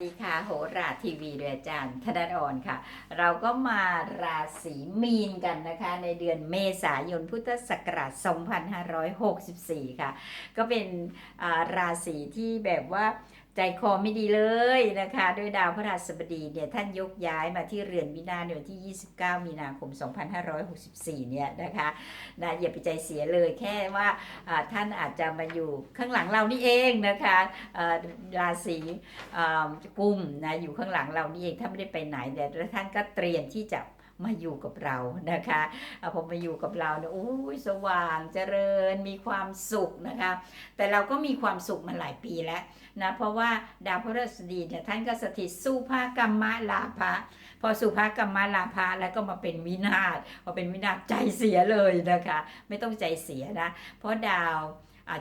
สวัสดีค่ะโหราทีวีโดยอาจารย์ธนดรค่ะ เราก็มาราศีมีนกันนะคะ ในเดือนเมษายนพุทธศักราช 2564 ค่ะ ก็เป็นราศีที่แบบว่า ใจคอไม่ดีเลยนะคะด้วยดาวพระราชบดีเนี่ยท่านยกย้ายมาที่เรือนวินาในวันที่ 29 มีนาคม 2564 เนี่ยนะคะนะอย่าไปใจเสียเลยแค่ว่าท่านอาจจะมาอยู่ข้างหลังเรานี่เองนะคะราศีกุมนะอยู่ข้างหลังเรานี่เองถ้าไม่ได้ไปไหนแต่ท่านก็เตรียมที่จะ มาอยู่กับเรานะคะอาพอมาอยู่กับเราเนี่ยโอ้ยสว่างเจริญมีความสุขนะคะ แต่เราก็มีความสุขมาหลายปีแล้วนะเพราะว่าดาวพฤหัสบดีเนี่ยท่านก็สถิตสู้ภาคกรรมะลาภะพอสู่ภากรรมะลาภะแล้วก็มาเป็นวินาศพอเป็นวินาศใจเสียเลยนะคะ ไม่ต้องใจเสียนะ เพราะดาว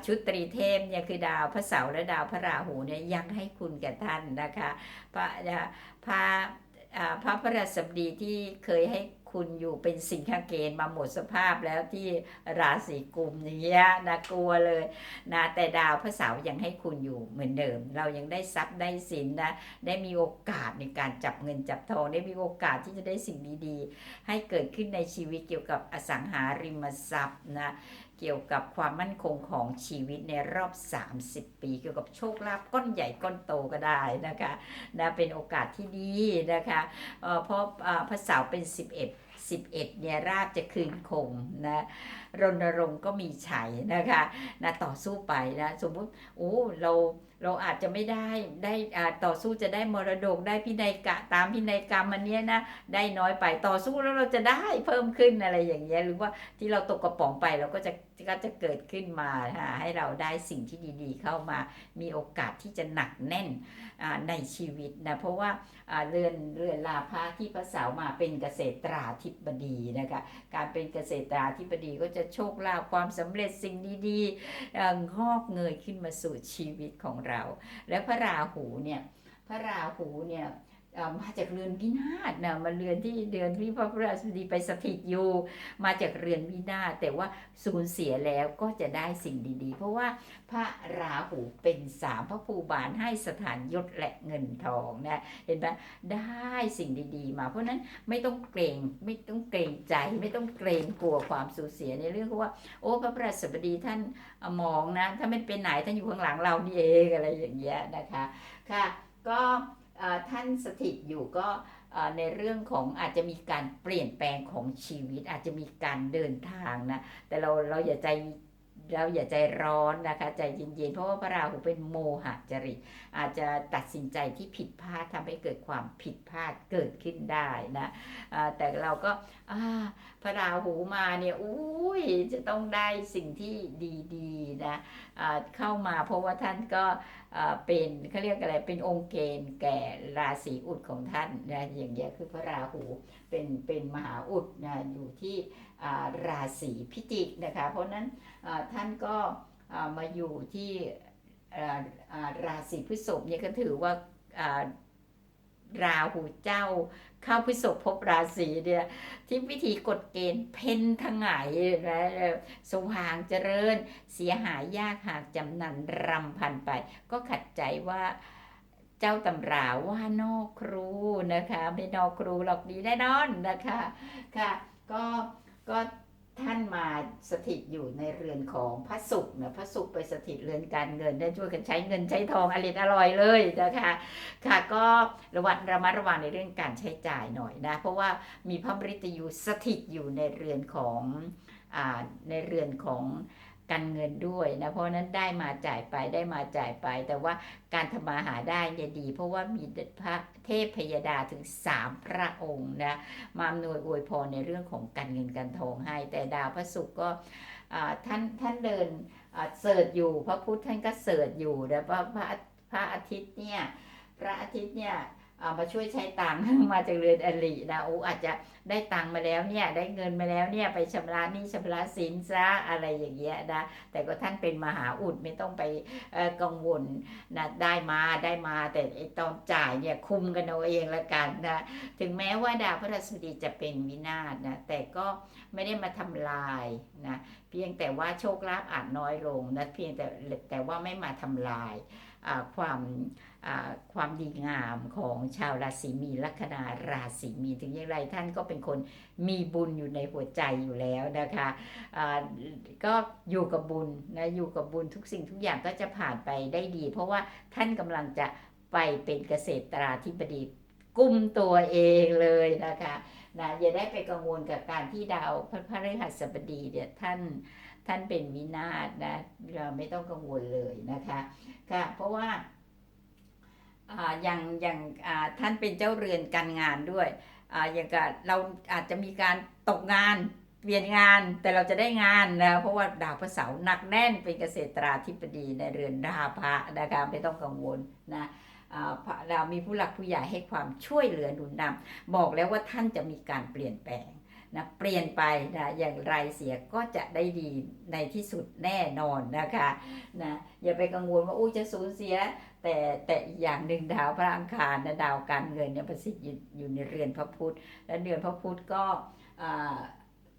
ชุดตรีเทพเนี่ยคือดาวพระเสาร์และดาวพระราหูเนี่ยยังให้คุณแก่ท่านนะคะพระอ่าพระ พระพระราชบดีที่เคยให้คุณอยู่เป็นสิงคเกณฑ์มาหมดสภาพแล้วที่ราศีกุมเนี่ยนะกลัวเลยนะแต่ดาวพระเสาร์ยังให้คุณอยู่เหมือนเดิม เรายังได้ทรัพย์ได้สินนะได้มีโอกาสในการจับเงินจับทองได้มีโอกาสที่จะได้สิ่งดีๆ ให้เกิดขึ้นในชีวิตเกี่ยวกับอสังหาริมทรัพย์นะเกี่ยวกับความมั่นคงของชีวิตในรอบ 30 ปี เกี่ยวกับโชคลาภก้อนใหญ่ก้อนโตก็ได้นะคะนะเป็นโอกาสที่ดีนะคะเพราะพระเสาร์เป็น 11 11เนี่ยราบจะคืนคงนะรณรงค์ก็มีชัยนะคะนะต่อสู้ไปนะสมมุติโอ้เราเราอาจจะไม่ได้ได้อ่าต่อสู้จะได้มรดกได้พินัยกะตามพินัยกรรมอันเนี้ยนะได้น้อยไปต่อสู้แล้วเราจะได้เพิ่มขึ้นอะไรอย่างเงี้ยหรือว่าที่เราตกกระป๋องไปเราก็จะก็จะเกิดขึ้นมาให้เราได้สิ่งที่ดีๆ เข้ามา มีโอกาสที่จะหนักแน่นอ่าในชีวิตนะเพราะว่าอ่าเรือนเรือนลาภะที่พระเสาร์มาเป็นเกษตราธิบดีนะคะการเป็นเกษตราธิบดีก็จะโชคลาภความสำเร็จสิ่งดีๆอ่องอกเงยขึ้นมาสู่ชีวิตของเรา และพระราหูเนี่ยพระราหูเนี่ย มาจากเรือนพินาศนะมาเรือนที่เดือนที่พระพฤหัสดีไปสถิตอยู่มาจากเรือนวินาศแต่ว่าสูญเสียแล้วก็จะได้สิ่งดีๆ เพราะว่าพระราหูเป็นสามพระภูบาลให้สถานยศและเงินทองนะเห็นไหมได้สิ่งดีๆ มาเพราะนั้นไม่ต้องเกรงไม่ต้องเกรงใจ ไม่ต้องเกรงกลัวความสูญเสียในเรื่องว่า โอ้พระพฤหัสบดีท่านมองนะถ้าไม่เป็นไหนท่านอยู่ข้างหลังเรานี่เองอะไรอย่างเงี้ยนะคะค่ะก็ ท่านสถิตอยู่ก็ในเรื่องของอาจจะมีการเปลี่ยนแปลงของชีวิต อาจจะมีการเดินทางนะแต่เราเราอย่าใจเราอย่าใจร้อนนะคะใจเย็นๆ เพราะว่าพระราหูเป็นโมหะจริต อาจจะตัดสินใจที่ผิดพลาดทำให้เกิดความผิดพลาดเกิดขึ้นได้นะแต่เราก็พระราหูมาเนี่ยอุ้ยจะต้องได้สิ่งที่ดีๆนะเข้ามาเพราะว่าท่านก็ เป็นเขาเรียกอะไรเป็นองค์เกณฑ์แก่ราศีอุดของท่านนะอย่างเงี้ยคือพระราหูเป็นเป็นมหาอุดนะอยู่ที่ราศีพิจิกนะคะ เพราะนั้นท่านก็มาอยู่ที่ราศีพฤษภเนี่ยก็ถือว่า ราหูเจ้า เข้าพฤษภภพราศีเนี่ยที่วิธีกฎเกณฑ์เพ่นทั้งหลายนะสว่างเจริญ เสียหายยากหากจำนันรำพันไป ก็ขัดใจว่าเจ้าตำราว่านอกครูนะคะ ไม่นอกครูหรอกดีแน่นอนนะคะ ค่ะ ก็ก็ ท่านมาสถิตอยู่ในเรือนของพระศุกร์นะพระสุขไปสถิตเรือนการเงินได้ช่วยกันใช้เงินใช้ทองอริดอร่อยเลยนะคะค่ะก็ระวัดระมัดระวังในเรื่องการใช้จ่ายหน่อยนะเพราะว่ามีพระมริตยูสถิตอยู่ในเรือนของอ่าในเรือนของ การเงินด้วยนะเพราะนั้นได้มาจ่ายไปได้มาจ่ายไป แต่ว่าการทำมาหาได้เนี่ยดี เพราะว่ามีพระเทพพยดาถึงสามพระองค์นะมาอำนวยอวยพรในเรื่องของการเงินการทองให้ แต่ดาวพระศุกร์ก็ท่านท่านเดินเสิร์ชอยู่ พระพุทธท่านก็เสิร์ชอยู่แต่ว่าพระพระอาทิตย์เนี่ยพระอาทิตย์เนี่ย มาช่วยใช้ตังค์มาจากเรือนอรินะโอ้อาจจะได้ตังค์มาแล้วเนี่ยได้เงินมาแล้วเนี่ยไปชำระหนี้ชำระสินซะอะไรอย่างเงี้ยนะแต่ก็ท่านเป็นมหาอุดไม่ต้องไปกังวลนะได้มาได้มาแต่ไอตอนจ่ายเนี่ยคุมกันเอาเองละกันนะถึงแม้ว่าดาวพฤหัสบดีจะเป็นวินาศนะแต่ก็ไม่ได้มาทำลายนะเพียงแต่ว่าโชคลาภอาจน้อยลงนะเพียงแต่แต่ว่าไม่มาทำลายความ ความดีงามของชาวราศีมีลัคนาราศีมีถึงอย่างไรท่านก็เป็นคนมีบุญอยู่ในหัวใจอยู่แล้วนะคะอ่าก็อยู่กับบุญนะอยู่กับบุญทุกสิ่งทุกอย่างก็จะผ่านไปได้ดี เพราะว่าท่านกำลังจะไปเป็นเกษตราธิบดีกุมตัวเองเลยนะคะนะอย่าได้ไปกังวลกับการที่ดาวพระพฤหัสบดีเนี่ยท่านท่านเป็นวินาศนะเราไม่ต้องกังวลเลยนะคะค่ะเพราะว่า อ่าอย่างอย่างอ่าท่านเป็นเจ้าเรือนการงานด้วยอ่าอย่างกับเราอาจจะมีการตกงานเปลี่ยนงานแต่เราจะได้งานนะเพราะว่าดาวพระเสาร์หนักแน่นเป็นเกษตราธิบดีในเรือนราพะนะคะไม่ต้องกังวลนะอ่าพระเรามีผู้หลักผู้ใหญ่ให้ความช่วยเหลือหนุนนำบอกแล้วว่าท่านจะมีการเปลี่ยนแปลง นะเปลี่ยนไปนะอย่างไรเสียก็จะได้ดีในที่สุดแน่นอนนะคะนะอย่าไปกังวลว่าอู้จะสูญเสีย แต่แต่อีกอย่างหนึ่งดาวพระอังคารนะดาวการเงินเนี่ยประสิทธิ์อยู่อยู่ในเรือนพระพุธและเรือนพระพุธก็อ่า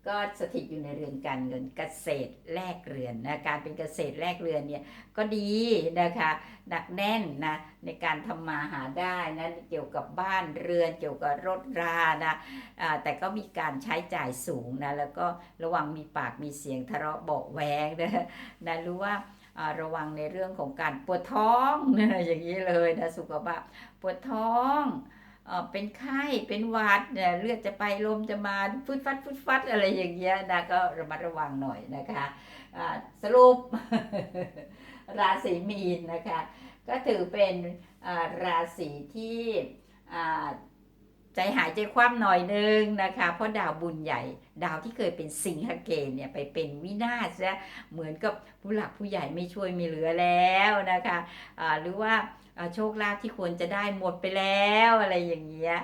ก็สถิตอยู่ในเรือนการเงินเกษตรแลกเรือนนะการเป็นเกษตรแลกเรือนเนี่ยก็ดีนะคะหนักแน่นนะในการทำมาหาได้นะเกี่ยวกับบ้านเรือนเกี่ยวกับรถรานะแต่ก็มีการใช้จ่ายสูงนะแล้วก็ระวังมีปากมีเสียงทะเลาะเบาแวงนะนะรู้ว่าอ่าระวังในเรื่องของการปวดท้องอย่างนี้เลยนะสุขภาพปวดท้อง เอ่อเป็นไข้เป็นหวัดเนี่ยเลือดจะไปลมจะมาฟุดฟัดฟุดฟัดอะไรอย่างเงี้ยนะก็ระมัดระวังหน่อยนะคะสรุปราศีมีนนะคะ ก็ถือเป็นราศีที่ใจหายใจคว่ำหน่อยนึงนะคะ เพราะดาวบุญใหญ่ ดาวที่เคยเป็นสิงหเกณฑ์เนี่ยไปเป็นวินาศซะเหมือนกับผู้หลักผู้ใหญ่ไม่ช่วยไม่เหลือแล้วนะคะอ่าหรือว่าโชคลาภที่ควรจะได้หมดไปแล้วอะไรอย่างเงี้ย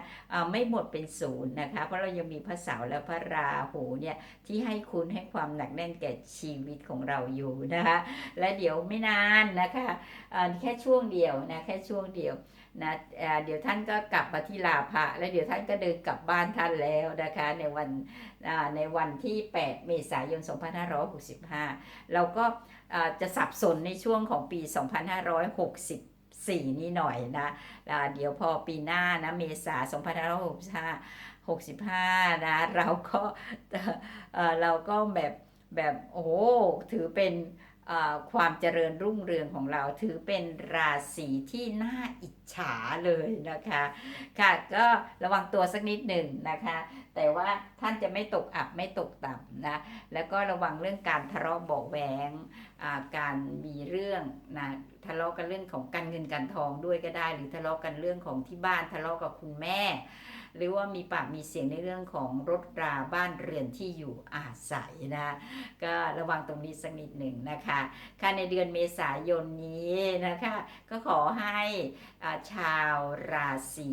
ไม่หมดเป็นศูนย์นะคะ เพราะเรายังมีพระเสาร์และพระราหูเนี่ยที่ให้คุณให้ความหนักแน่นแก่ชีวิตของเราอยู่นะคะและเดี๋ยวไม่นานนะคะแค่ช่วงเดียวนะแค่ช่วงเดียวนะเดี๋ยวท่านก็กลับมาที่ลาภะแล้วเดี๋ยวท่านก็เดินกลับบ้านท่านแล้วนะคะ ในวันในวันที่ 8 เมษายน 2565 เราก็จะสับสนในช่วงของปี 2564นี้หน่อยนะเดี๋ยวพอปีหน้านะเมษา2565 65 นะ เราก็เราก็แบบแบบโอ้ถือเป็น ความเจริญรุ่งเรืองของเราถือเป็นราศีที่น่าอิจฉาเลยนะคะ ค่ะก็ระวังตัวสักนิดหนึ่งนะคะ แต่ว่าท่านจะไม่ตกอับไม่ตกต่ำนะแล้วก็ระวังเรื่องการทะเลาะเบาแหวงการมีเรื่องนะทะเลาะกันเรื่องของการเงินการทองด้วยก็ได้ หรือทะเลาะกันเรื่องของที่บ้านทะเลาะกับคุณแม่ หรือว่ามีปากมีเสียงในเรื่องของรถราบ้านเรือนที่อยู่อาศัยนะก็ระวังตรงนี้สักนิดหนึ่งนะคะค่ะในเดือนเมษายนนี้นะคะก็ขอให้อ่าชาวราศี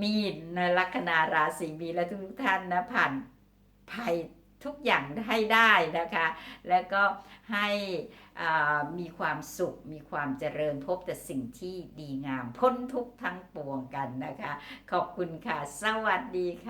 มีนนลัคนาราศีมีและทุกท่านนะผ่านภัย ทุกอย่างให้ได้นะคะ แล้วก็ให้มีความสุข มีความเจริญพบแต่สิ่งที่ดีงาม พ้นทุกทั้งปวงกันนะคะ ขอบคุณค่ะ สวัสดีค่ะ